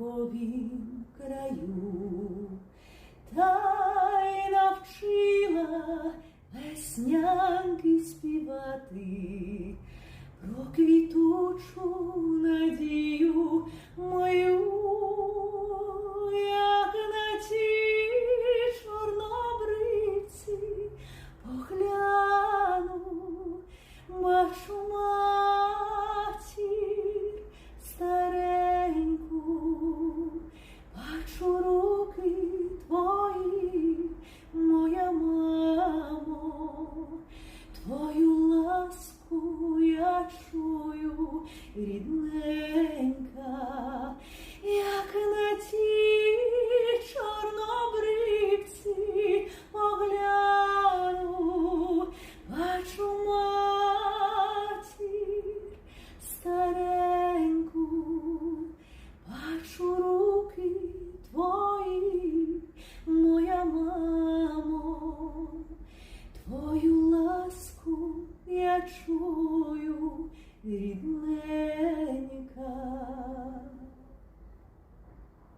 далековім краю, та й навчила веснянки співати про квітучу надію мою, як чорнобривці погляну, твою ласку я чую, рідненька, як на ті чорнобривці погляну, бачу матір стареньку, бачу руки твої, моя мамо, твою чую, рідненька.